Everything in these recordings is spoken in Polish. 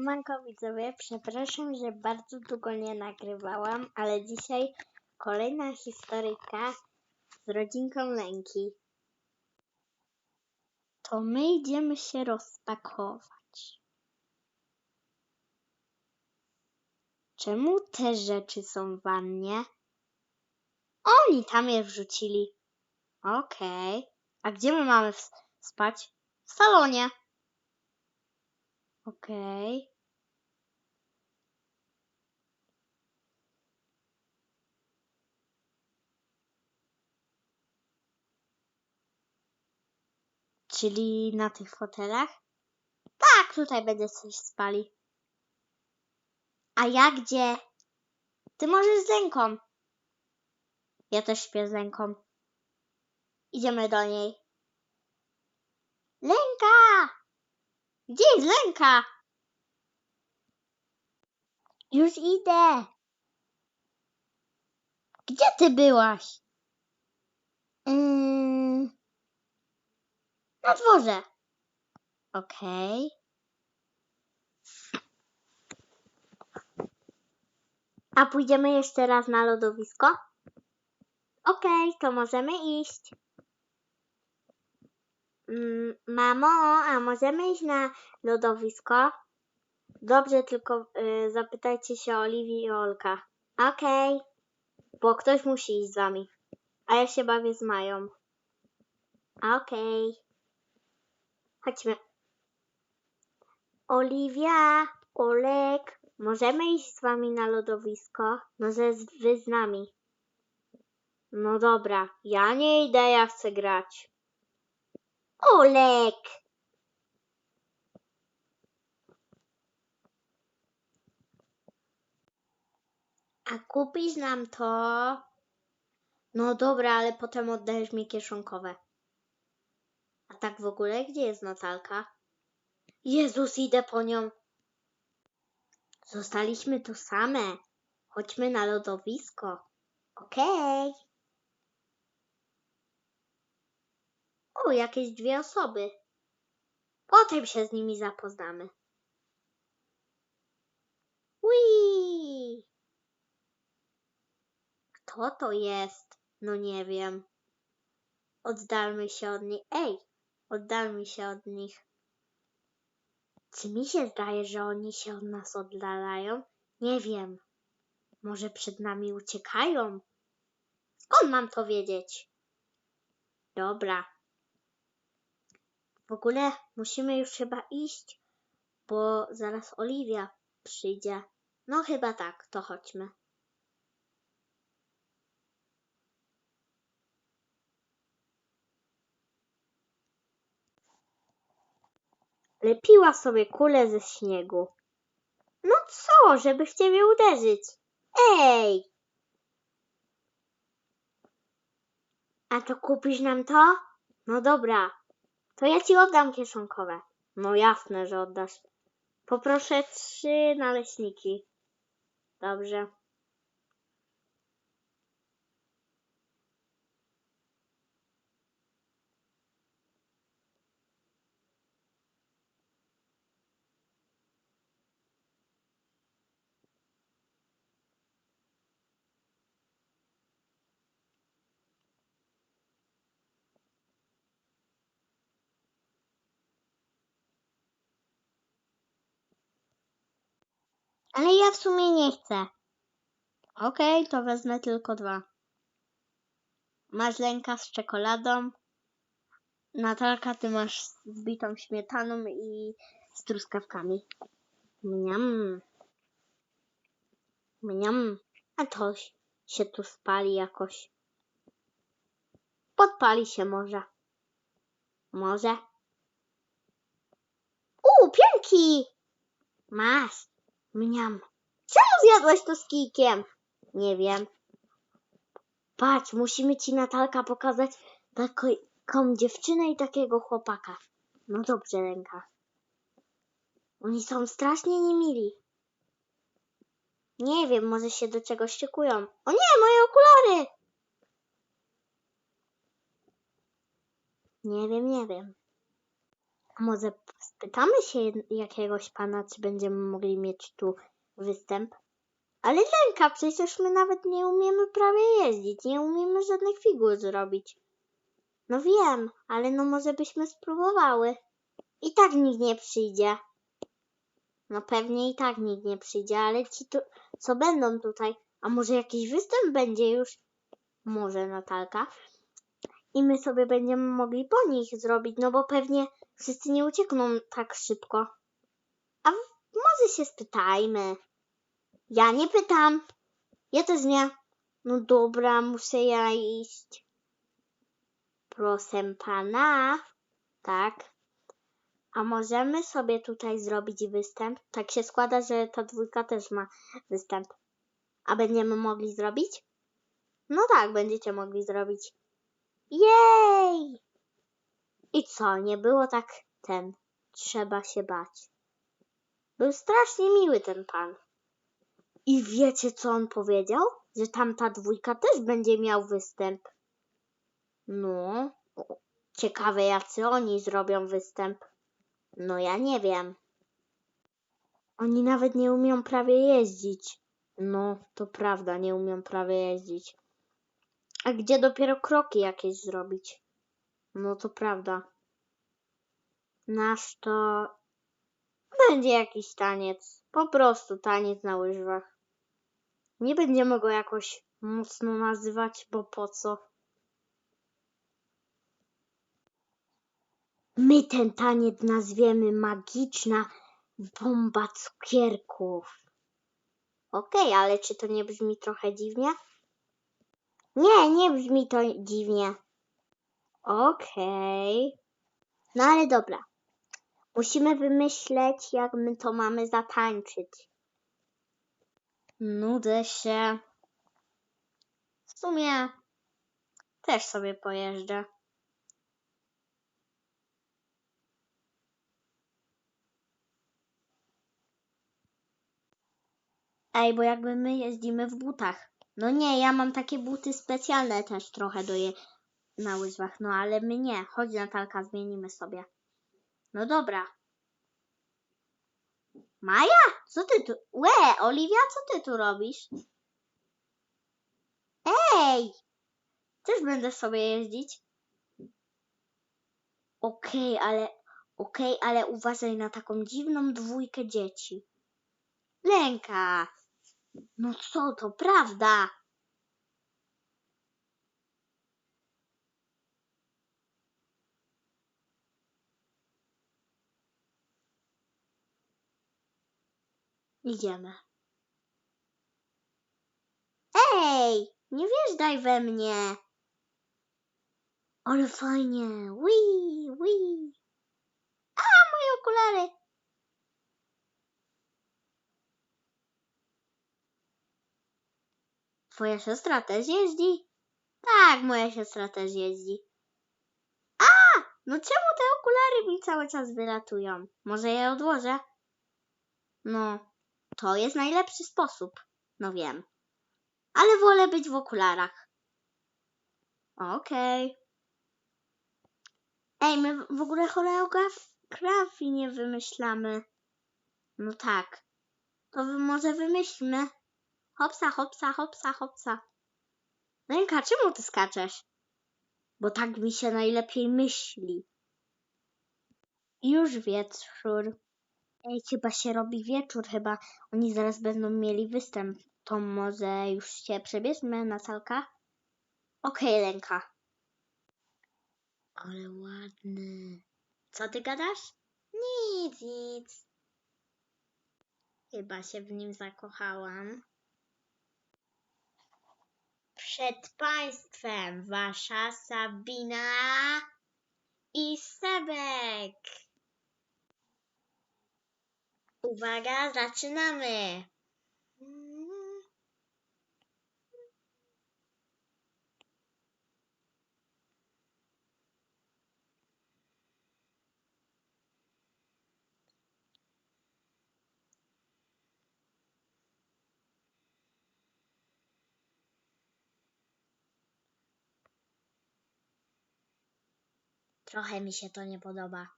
Siemanko widzowie, przepraszam, że bardzo długo nie nagrywałam, ale dzisiaj kolejna historyjka z rodzinką Lęki. To my idziemy się rozpakować. Czemu te rzeczy są w wannie? Oni tam je wrzucili. Okej. A gdzie my mamy spać? W salonie. Okej. Czyli na tych fotelach? Tak, tutaj będzie coś spali. A ja gdzie? Ty możesz z Lenką. Ja też śpię z Lenką. Idziemy do niej. Lenka! Gdzie jest Lenka? Już idę. Gdzie ty byłaś? Ym... Na dworze. Okej. A pójdziemy jeszcze raz na lodowisko? Okej, to możemy iść. Mm, mamo, a możemy iść na lodowisko? Dobrze, tylko y, zapytajcie się Oliwii i Olka. Okej, bo ktoś musi iść z wami. A ja się bawię z Mają. Okej. Chodźmy. Oliwia, Olek, możemy iść z wami na lodowisko? No, że z- wy z nami. No dobra, ja nie idę, ja chcę grać. Olek! A kupisz nam to? No dobra, ale potem oddajesz mi kieszonkowe. A tak w ogóle, gdzie jest Natalka? Jezus, idę po nią. Zostaliśmy tu same. Chodźmy na lodowisko. Okej. O, jakieś dwie osoby. Potem się z nimi zapoznamy. Ui! Kto to jest? No nie wiem. Oddalmy się od nich. Ej, oddalmy się od nich. Czy mi się zdaje, że oni się od nas oddalają? Nie wiem. Może przed nami uciekają? Skąd mam to wiedzieć? Dobra. W ogóle musimy już chyba iść, bo zaraz Oliwia przyjdzie. No chyba tak, to chodźmy. Lepiła sobie kulę ze śniegu. No co, żeby w ciebie uderzyć? Ej! A to kupisz nam to? No dobra, to ja ci oddam kieszonkowe. No jasne, że oddasz. Poproszę trzy naleśniki. Dobrze. Ale ja w sumie nie chcę. Okej, to wezmę tylko dwa. Masz lęka z czekoladą. Natalka, ty masz z bitą śmietaną i z truskawkami. Mniam. Mniam. A to się tu spali jakoś. Podpali się może. Może. U, pianki! Masz. Mniam. Czemu zjadłeś to z kijkiem? Nie wiem. Patrz, musimy ci Natalka pokazać taką dziewczynę i takiego chłopaka. No dobrze, ręka. Oni są strasznie niemili. Nie wiem, może się do czegoś szykują. O nie, moje okulary! Nie wiem, nie wiem. Może spytamy się jakiegoś pana, czy będziemy mogli mieć tu występ? Ale Lenka, przecież my nawet nie umiemy prawie jeździć, nie umiemy żadnych figur zrobić. No wiem, ale no może byśmy spróbowały. I tak nikt nie przyjdzie. No pewnie i tak nikt nie przyjdzie, ale ci tu, co będą tutaj, a może jakiś występ będzie już? Może Natalka. I my sobie będziemy mogli po nich zrobić, no bo pewnie wszyscy nie uciekną tak szybko. A może się spytajmy. Ja nie pytam. Ja też nie. No dobra, muszę ja iść. Proszę pana. Tak. A możemy sobie tutaj zrobić występ? Tak się składa, że ta dwójka też ma występ. A będziemy mogli zrobić? No tak, będziecie mogli zrobić. Jej! I co, nie było tak ten. Trzeba się bać. Był strasznie miły ten pan. I wiecie, co on powiedział? Że tamta dwójka też będzie miał występ. No, ciekawe jacy oni zrobią występ. No ja nie wiem. Oni nawet nie umią prawie jeździć. No, to prawda, nie umią prawie jeździć. A gdzie dopiero kroki jakieś zrobić? No to prawda. Nasz to będzie jakiś taniec. Po prostu taniec na łyżwach. Nie będziemy go jakoś mocno nazywać, bo po co? My ten taniec nazwiemy magiczna bomba cukierków. Okej, ale czy to nie brzmi trochę dziwnie? Nie, nie brzmi to dziwnie. Okej. No ale dobra. Musimy wymyśleć, jak my to mamy zatańczyć. Nudzę się. W sumie też sobie pojeżdżę. Ej, bo jakby my jeździmy w butach. No nie, ja mam takie buty specjalne też trochę do je na łyżwach, no ale my nie. Chodź Natalka, zmienimy sobie. No dobra. Maja? Co ty tu? Łe, Oliwia, co ty tu robisz? Ej! Też będę sobie jeździć? Okej, ale okej, ale uważaj na taką dziwną dwójkę dzieci. Lęka! No co to, prawda? Idziemy. Ej, nie wjeżdżaj we mnie. Ale fajnie. Wii, wii. A, moje okulary. Twoja siostra też jeździ? Tak, moja siostra też jeździ. A, no czemu te okulary mi cały czas wylatują? Może je odłożę? No, to jest najlepszy sposób. No wiem. Ale wolę być w okularach. Okej. Ej, my w ogóle choreografii nie wymyślamy. No tak. To może wymyślmy. Hopsa, hopsa, hopsa, hopsa. Ręka, czemu ty skaczesz? Bo tak mi się najlepiej myśli. Już wieczór. Ej, chyba się robi wieczór, chyba oni zaraz będą mieli występ. To może już się przebierzmy, Natalka? Okej, Lenka. Ale ładny. Co ty gadasz? Nic, nic. Chyba się w nim zakochałam. Przed państwem wasza Sabina i Sebek. Uwaga, zaczynamy. Trochę mi się to nie podoba.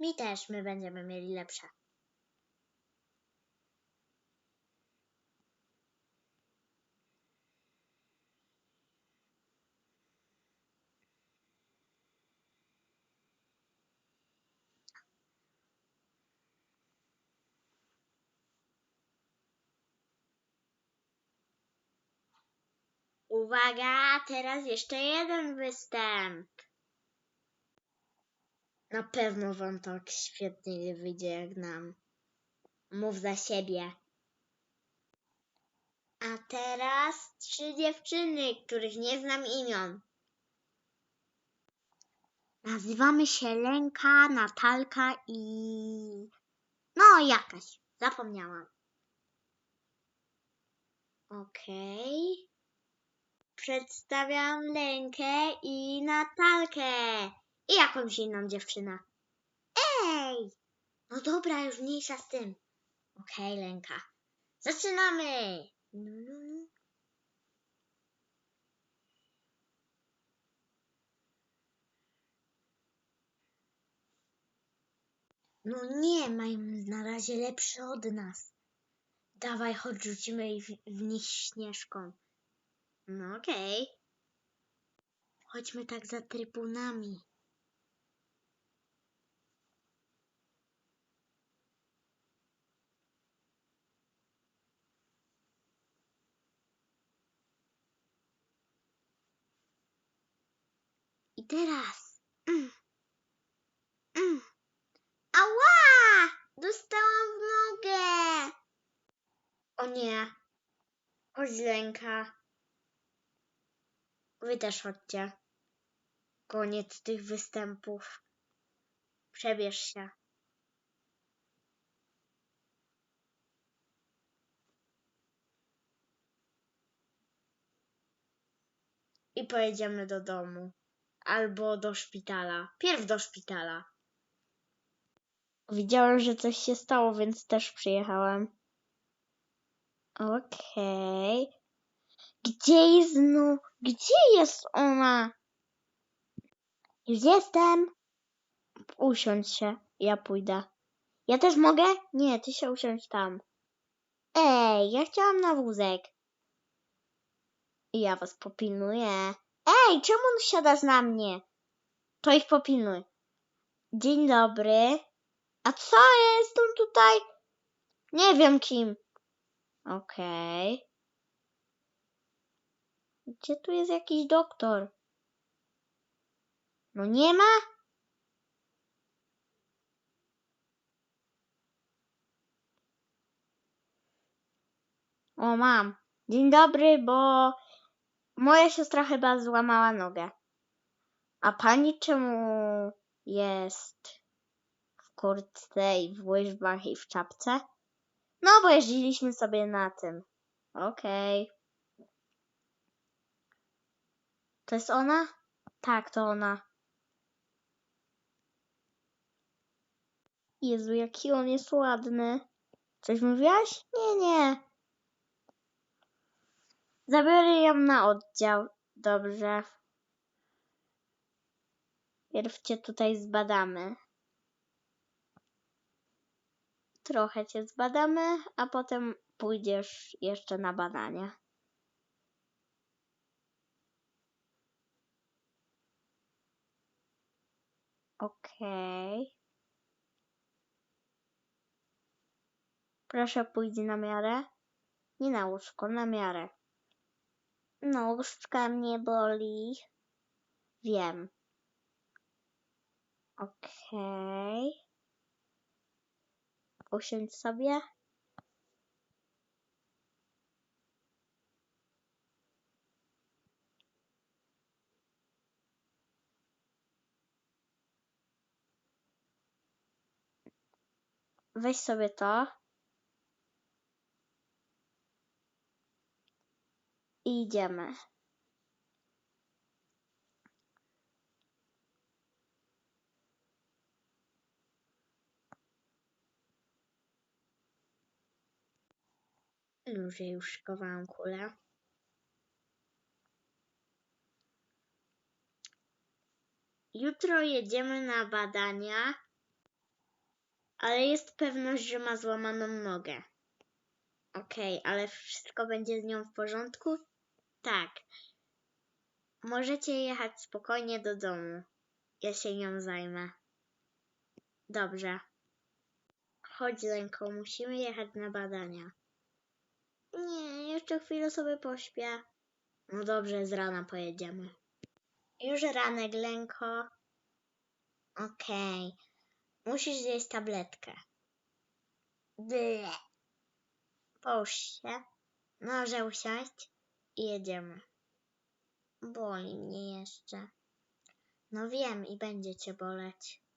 Mi też, my będziemy mieli lepsze. Uwaga, teraz jeszcze jeden występ. Na pewno wam tak świetnie nie wyjdzie jak nam. Mów za siebie. A teraz trzy dziewczyny, których nie znam imion. Nazywamy się Lenka, Natalka i... No, jakaś. Zapomniałam. Okej. Przedstawiam Lenkę i Natalkę. I jakąś inną dziewczynę. Ej! No dobra, już mniejsza z tym. Okej, Lenka. Zaczynamy! No, no, no. No nie, mają na razie lepszy od nas. Dawaj, chodź, rzucimy ich w, w nich śnieżką. No okej. Chodźmy tak za trybunami. Teraz. Mm. Mm. Ała! Dostałam w nogę! O nie. Chodź, Lenka. Wy też chodźcie. Koniec tych występów. Przebierz się. I pojedziemy do domu. Albo do szpitala. Pierw do szpitala. Widziałem, że coś się stało, więc też przyjechałem. Okej. Gdzie jest no? Gdzie jest ona? Już jestem. Usiądź się, ja pójdę. Ja też mogę? Nie, ty się usiądź tam. Ej, ja chciałam na wózek. Ja was popilnuję. Ej, czemu on siadasz na mnie? To ich popilnuj. Dzień dobry. A co ja jestem tutaj? Nie wiem kim. Okej. Gdzie tu jest jakiś doktor? No nie ma? O, mam. Dzień dobry, bo moja siostra chyba złamała nogę. A pani czemu jest w kurtce i w łyżwach i w czapce? No, bo jeździliśmy sobie na tym. Okej. To jest ona? Tak, to ona. Jezu, jaki on jest ładny. Coś mówiłaś? Nie, nie. Zabiorę ją na oddział. Dobrze. Pierw cię tutaj zbadamy. Trochę cię zbadamy, a potem pójdziesz jeszcze na badania. Okej. Proszę pójdź na miarę. Nie na łóżko, na miarę. Nóżka mnie boli. Wiem. Okej. Usiądź sobie. Weź sobie to. I idziemy. Już ja już kulę. Jutro jedziemy na badania Ale jest pewność, że ma złamaną nogę. Okej, ale wszystko będzie z nią w porządku? Tak. Możecie jechać spokojnie do domu. Ja się nią zajmę. Dobrze. Chodź, Lenko, musimy jechać na badania. Nie, jeszcze chwilę sobie pośpię. No dobrze, z rana pojedziemy. Już ranek, Lenko. Okej. Musisz zjeść tabletkę. Ble. Połóż się. Może usiąść jedziemy. Boli mnie jeszcze. No wiem i będzie cię boleć.